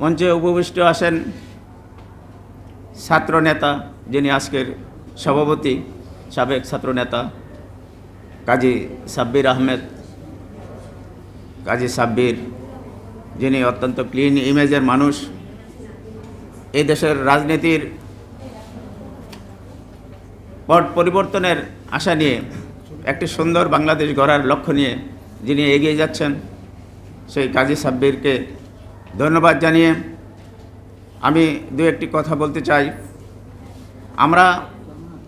মঞ্চে উপবিষ্ট আসেন ছাত্র নেতা যিনি আজকের সভাপতি, সাবেক ছাত্র নেতা কাজী সাব্বির আহমেদ, কাজী সাব্বির, যিনি অত্যন্ত ক্লিন ইমেজের মানুষ। এই দেশের রাজনীতির পট পরিবর্তনের আশা নিয়ে, একটি সুন্দর বাংলাদেশ গড়ার লক্ষ্য নিয়ে যিনি এগিয়ে যাচ্ছেন, সেই কাজী সাব্বিরকে ধন্যবাদ জানিয়ে আমি দু একটি কথা বলতে চাই। আমরা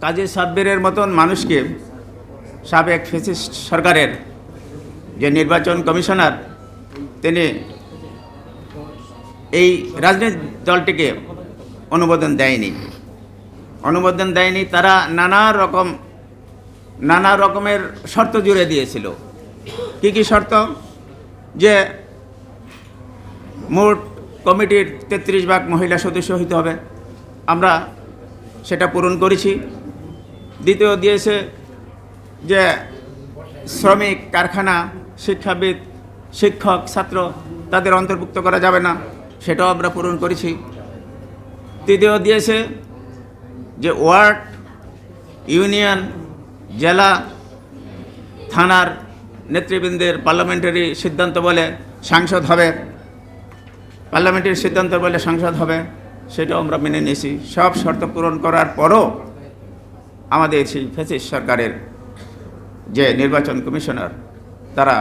কাজী সাব্বিরের মতন মানুষকে সাবেক ফেসিস্ট সরকারের যে নির্বাচন কমিশনার, তিনি এই রাজনৈতিক দলটিকে অনুমোদন দেয়নি। অনুমোদন দেয়নি, তারা নানা রকম, নানা রকমের শর্ত জুড়ে দিয়েছিল। কি কি শর্ত? যে মোট কমিটির তেত্রিশ ভাগ মহিলা সদস্য হইতে হবে। আমরা সেটা পূরণ করেছি। দ্বিতীয় দিয়েছে যে শ্রমিক, কারখানা, শিক্ষাবিদ, শিক্ষক, ছাত্র তাদের অন্তর্ভুক্ত করা যাবে না, সেটাও আমরা পূরণ করেছি। তৃতীয় দিয়েছে যে ওয়ার্ড, ইউনিয়ন, জেলা, থানার নেতৃবৃন্দের পার্লামেন্টারি সিদ্ধান্ত বলে সাংসদ হবে। পার্লামেন্টের সিদ্ধান্ত বলে সাংসদ হবে, সেটাও আমরা মেনে নিয়েছি। সব শর্ত পূরণ করার পরও আমাদের সেই ফেসিস সরকারের যে নির্বাচন কমিশনার, তারা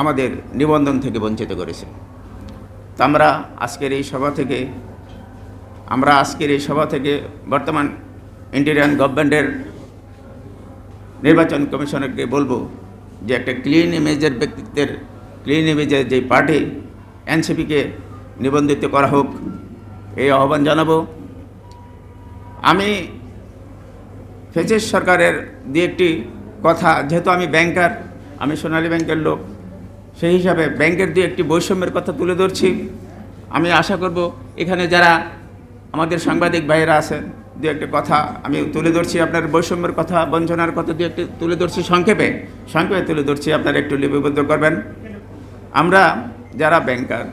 আমাদের নিবন্ধন থেকে বঞ্চিত করেছে। তা আমরা আজকের এই সভা থেকে, আমরা আজকের এই সভা থেকে বর্তমান ইন্ডিয়ান গভর্নমেন্টের নির্বাচন কমিশনারকে বলব যে একটা ক্লিন ইমেজের ব্যক্তিত্বের, ক্লিন ইমেজের যে পার্টি, এনসিপিকে নিবন্ধিত করা হোক। এই আহ্বান জানাব। আমি ফেসিস সরকারের দিয়ে একটি কথা, যেহেতু আমি ব্যাংকার, আমি সোনালী ব্যাংকের লোক, সেই হিসাবে ব্যাংকের দিয়ে একটি বৈষম্যের কথা তুলে ধরছি। আমি আশা করব এখানে যারা আমাদের সাংবাদিক ভাইয়েরা আছেন, দু একটি কথা আমি তুলে ধরছি আপনার বৈষম্যের কথা, বঞ্চনার কথা দিয়ে একটি তুলে ধরছি সংক্ষেপে। সংক্ষেপে তুলে ধরছি, আপনারা একটু লিপিবদ্ধ করবেন। আমরা যারা ব্যাংকার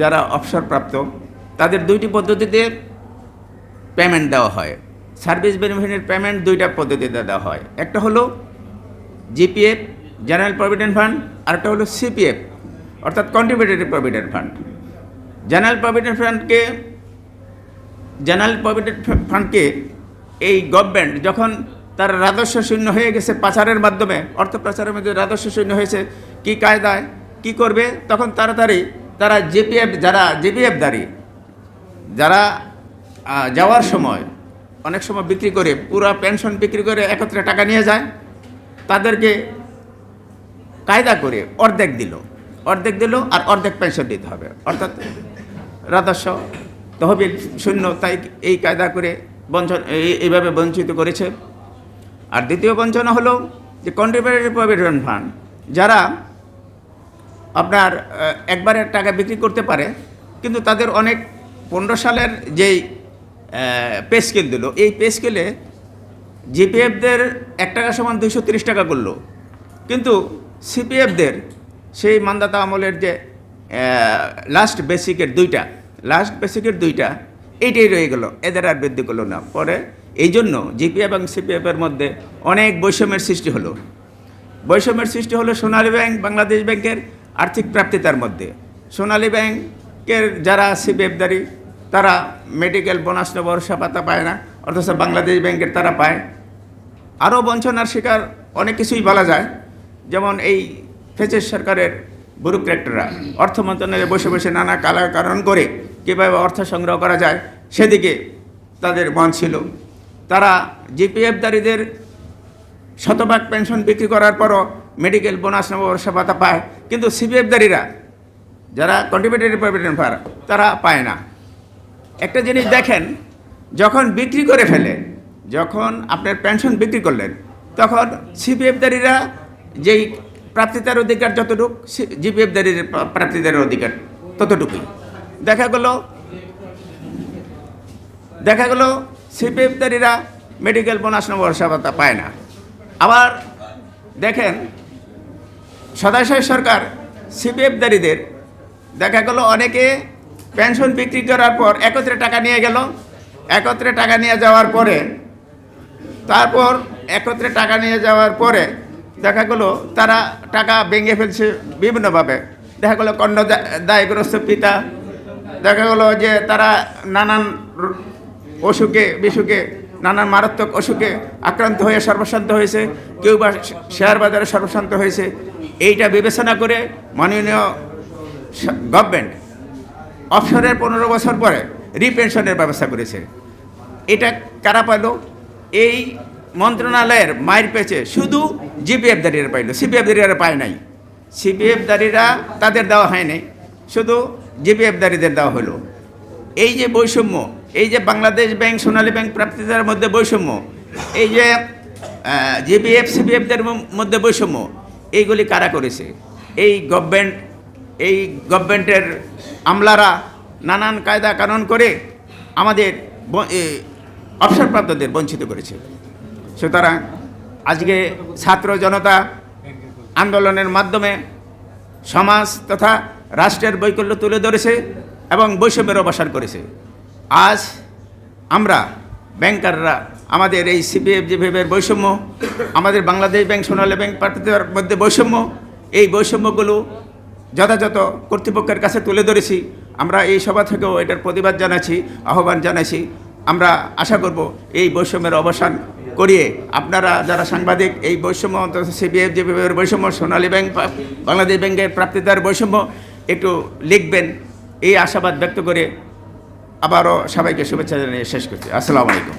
যারা অবসরপ্রাপ্ত, তাদের দুইটি পদ্ধতিতে পেমেন্ট দেওয়া হয়। সার্ভিস বেনিফিটের পেমেন্ট দুইটা পদ্ধতিতে দেওয়া হয়। একটা হলো জিপিএফ জেনারেল প্রভিডেন্ট ফান্ড আরেকটা হলো সিপিএফ অর্থাৎ contributory provident fund general provident ফান্ডকে general provident ফান্ডকে এই গভর্নমেন্ট যখন তার রাজস্ব শূন্য হয়ে গেছে পাচারের মাধ্যমে, অর্থ পাচারের মধ্যে রাজস্ব শূন্য হয়েছে, কি কায়দায়, কি করবে, তখন তাড়াতাড়ি তারা জিপিএফ, যারা জিপিএফ দাঁড়ি যারা যাওয়ার সময় অনেক সময় বিক্রি করে, পুরো পেনশন বিক্রি করে একত্রে টাকা নিয়ে যায়, তাদেরকে কায়দা করে অর্ধেক দিল। অর্ধেক দিল আর অর্ধেক পেনশন দিতে হবে। অর্থাৎ রাজস্ব, তহবিল শূন্য, তাই এই কায়দা করে বঞ্চন, এই- এইভাবে বঞ্চিত করেছে। আর দ্বিতীয় বঞ্চনা হলো যে কন্ট্রিবিউটরি প্রভিডেন্ট ফান্ড যারা আপনার আহ, একবারে টাকা বিক্রি করতে পারে কিন্তু তাদের অনেক পনেরো সালের যেই পে স্কেল দিল এই পে স্কেলে জিপিএফদের এক টাকা সমান দুইশো তিরিশ টাকা করল। কিন্তু সিপিএফদের সেই মান্দাতা আমলের যে লাস্ট বেসিকের দুইটা লাস্ট বেসিকের দুইটা এইটাই রয়ে গেল এদের আর বৃদ্ধি করল না। পরে এই জন্য জিপিএফ এবং সিপিএফের মধ্যে অনেক বৈষম্যের সৃষ্টি হলো। বৈষম্যের সৃষ্টি হলো সোনালী ব্যাংক বাংলাদেশ ব্যাংকের আর্থিক প্রাপ্তিতার মধ্যে। সোনালী ব্যাংকের যারা আছে সিপিএফদারি তারা মেডিকেল বোনাস ভরসা পাতা পায় না, অথচ বাংলাদেশ ব্যাংকের তারা পায়। আরও বঞ্চনার শিকার অনেক কিছুই বলা যায়। যেমন এই ফেচের সরকারের ব্যুরোক্রেটরা অর্থ মন্ত্রণালয়ে বসে বসে নানা কালাকারণ করে কীভাবে অর্থ সংগ্রহ করা যায়, সেদিকে তাদের মন ছিল। তারা জিপিএফদারীদের শতভাগ পেনশন বিক্রি করার পরও মেডিকেল বোনাস নববর্ষ ভাতা পায়। কিন্তু সিপিএফদারীরা যারা কন্ট্রিবিউটরি প্রভিডেন্ট ফান্ড তারা পায় না। একটা জিনিস দেখেন, যখন বিক্রি করে ফেলে, যখন আপনার পেনশন বিক্রি করলেন, তখন সিপিএফদারীরা যেই প্রাপ্তিতার অধিকার যতটুক জিপিএফদারির প্রাপ্তিতার অধিকার ততটুকুই। দেখা গেল দেখা গেল সিপিএফদারীরা মেডিকেল বোনাস নববর্ষা ভাতা পায় না। আবার দেখেন সদাশয় সরকার সিপিএফদারীদের দেখা গেল অনেকে পেনশন বিক্রি করার পর একত্রে টাকা নিয়ে গেল। একত্রে টাকা নিয়ে যাওয়ার পরে, তারপর একত্রে টাকা নিয়ে যাওয়ার পরে দেখা গেলো তারা টাকা ভেঙে ফেলছে বিভিন্নভাবে। দেখা গেলো কন্যা দায়গ্রস্ত পিতা, দেখা গেলো যে তারা নানান অসুখে বিসুখে, নানান মারাত্মক অসুখে আক্রান্ত হয়ে সর্বশান্ত হয়েছে, কেউ বা শেয়ার বাজারে সর্বশান্ত হয়েছে। এইটা বিবেচনা করে মাননীয় গভর্নমেন্ট অবসরের পনেরো বছর পরে রিপেনশনের ব্যবস্থা করেছে। এটা কারা পাইল? এই মন্ত্রণালয়ের মায়ের পেছে শুধু জিপিএফ দাঁড়িয়ে পাইল সিপিএফ দাঁড়িয়ে পায় নাই। সিপিএফ দাঁড়িরা তাদের দেওয়া হয় নাই, শুধু জিপিএফ দাঁড়িদের দেওয়া হলো এই যে বৈষম্য, এই যে বাংলাদেশ ব্যাংক, সোনালী ব্যাংক প্রাপ্তিদার মধ্যে বৈষম্য, এই যে জিপিএফ সিপিএফদের মধ্যে বৈষম্য এইগুলি কারা করেছে? এই গভর্নমেন্ট এই গভর্নমেন্টের আমলারা নানান কায়দা কানুন করে আমাদের অবসরপ্রাপ্তদের বঞ্চিত করেছে। সুতরাং আজকে ছাত্র জনতা আন্দোলনের মাধ্যমে সমাজ তথা রাষ্ট্রের বৈকল্য তুলে ধরেছে এবং বৈষম্যের অবসান করেছে। আজ আমরা ব্যাংকাররা আমাদের এই সিপিএফ জিপিএফের বৈষম্য, আমাদের বাংলাদেশ ব্যাংক, সোনালী ব্যাংক প্রার্থীদের মধ্যে বৈষম্য, এই বৈষম্যগুলো যথাযথ কর্তৃপক্ষের কাছে তুলে ধরেছি। আমরা এই সভা থেকেও এটার প্রতিবাদ জানাচ্ছি, আহ্বান জানাচ্ছি। আমরা আশা করব এই বৈষম্যের অবসান করিয়ে আপনারা যারা সাংবাদিক, এই বৈষম্য অন্তত সিবিএফ জিপিএফের বৈষম্য, সোনালী ব্যাংক, বাংলাদেশ ব্যাংকের প্রাপ্তিদার বৈষম্য একটু লিখবেন। এই আশাবাদ ব্যক্ত করে আবারও সবাইকে শুভেচ্ছা জানিয়ে শেষ করছি। আসসালামু আলাইকুম।